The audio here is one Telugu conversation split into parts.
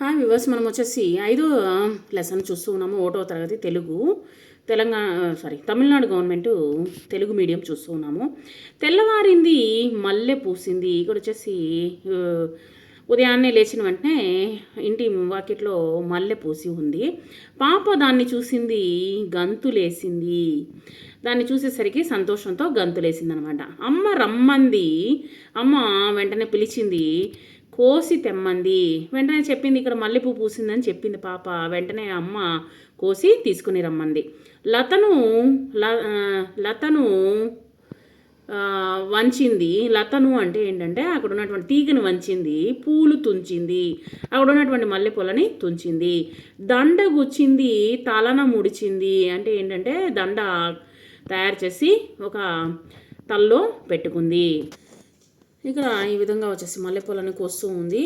హాయ్ వివర్స్ మనం వచ్చేసి ఐదో లెసన్ చూస్తూ ఉన్నాము. ఒకటో తరగతి Telugu. Telangana sorry Tamil Nadu government Telugu medium చూస్తూ ఉన్నాము. తెల్లవారింది మల్లె పూసింది. ఇక్కడ వచ్చేసి ఉదయాన్నే లేచిన వెంటనే ఇంటి వాకిట్లో మల్లె పూసి ఉంది. పాప దాన్ని చూసింది గంతులేసింది దాన్ని చూసేసరికి సంతోషంతో గంతులేసింది అనమాట అమ్మ రమ్మంది. అమ్మ వెంటనే పిలిచింది కోసి తెమ్మంది. వెంటనే చెప్పింది ఇక్కడ మల్లెపూ పూసిందని చెప్పింది పాప. వెంటనే అమ్మ కోసి తీసుకుని రమ్మంది. లతను ల- లతను వంచింది. లతను అంటే ఏంటంటే అక్కడ ఉన్నటువంటి తీగను వంచింది పూలు తుంచింది. అక్కడ ఉన్నటువంటి మల్లెపూలని తుంచింది. దండ గుచ్చింది తలన ముడిచింది. అంటే ఏంటంటే దండ తయారు చేసి ఒక తల్లో పెట్టుకుంది. ఇక్కడ ఈ విధంగా వచ్చేసి మల్లెపూలని కోస్తూ ఉంది.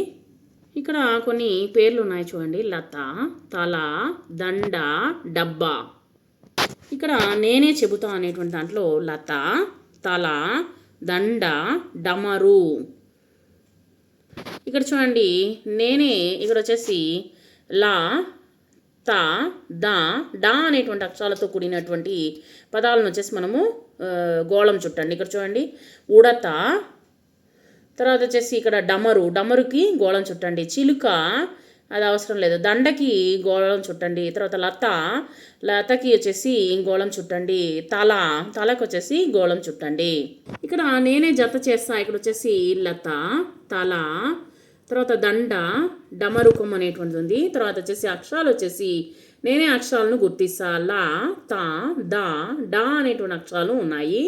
ఇక్కడ కొన్ని పేర్లు ఉన్నాయి చూడండి. లత తల దండ డబ్బా. ఇక్కడ నేనే చెబుతా అనేటువంటి దాంట్లో లత తల దండ డమరు. ఇక్కడ చూడండి నేనే ఇక్కడ వచ్చేసి లా త ద డా అనేటువంటి అక్షరాలతో కూడినటువంటి పదాలను వచ్చేసి మనము గోళం చుట్టండి. ఇక్కడ చూడండి ఉడత తర్వాత వచ్చేసి ఇక్కడ డమరు. డమరుకి గోళం చుట్టండి. చిలుక అది అవసరం లేదు. దండకి గోళం చుట్టండి. తర్వాత లత. లతకి వచ్చేసి గోళం చుట్టండి. తల. తలకు వచ్చేసి గోళం చుట్టండి. ఇక్కడ నేనే జత చేస్తా. ఇక్కడ వచ్చేసి లత తల తర్వాత దండ డమరుకం అనేటువంటిది ఉంది. తర్వాత వచ్చేసి అక్షరాలు వచ్చేసి నేనే అక్షరాలను గుర్తిస్తా. లా త ద డా అనేటువంటి అక్షరాలు ఉన్నాయి.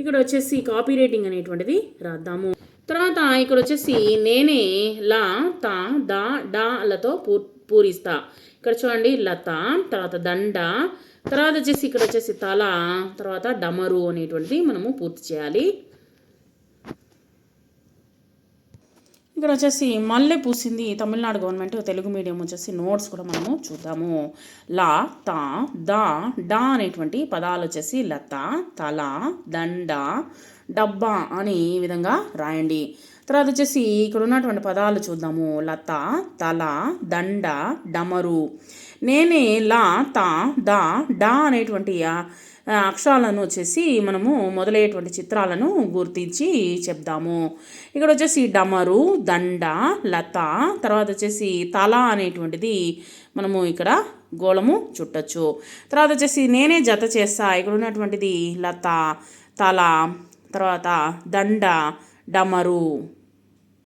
ఇక్కడ వచ్చేసి కాపీ రైటింగ్ అనేటువంటిది రాద్దాము. తర్వాత ఇక్కడ వచ్చేసి నేనే లా త డా డాలతో పూ పూరిస్తా. ఇక్కడ చూడండి లత తర్వాత దండ తర్వాత వచ్చేసి ఇక్కడ వచ్చేసి తల తర్వాత డమరు అనేటువంటిది మనము పూర్తి చేయాలి. ఇక్కడ వచ్చేసి మల్లె పూసింది తమిళనాడు గవర్నమెంట్ తెలుగు మీడియం వచ్చేసి నోట్స్ కూడా మనము చూద్దాము. లా తా దా డా అనేటువంటి పదాలు వచ్చేసి లత తల దండ డబ్బా అని ఈ విధంగా రాయండి. తర్వాత వచ్చేసి ఇక్కడ ఉన్నటువంటి పదాలు చూద్దాము. లత తల దండ డమరు. నేనే లా త ద డా అనేటువంటి అక్షరాలను వచ్చేసి మనము మొదలయ్యేటువంటి చిత్రాలను గుర్తించి చెప్దాము. ఇక్కడ వచ్చేసి డమరు దండ లత తర్వాత వచ్చేసి తల అనేటువంటిది మనము ఇక్కడ గోళము చుట్టచ్చు. తర్వాత వచ్చేసి నేనే జత చేస్తా. ఇక్కడ ఉన్నటువంటిది లత తల తర్వాత దండ డమరు.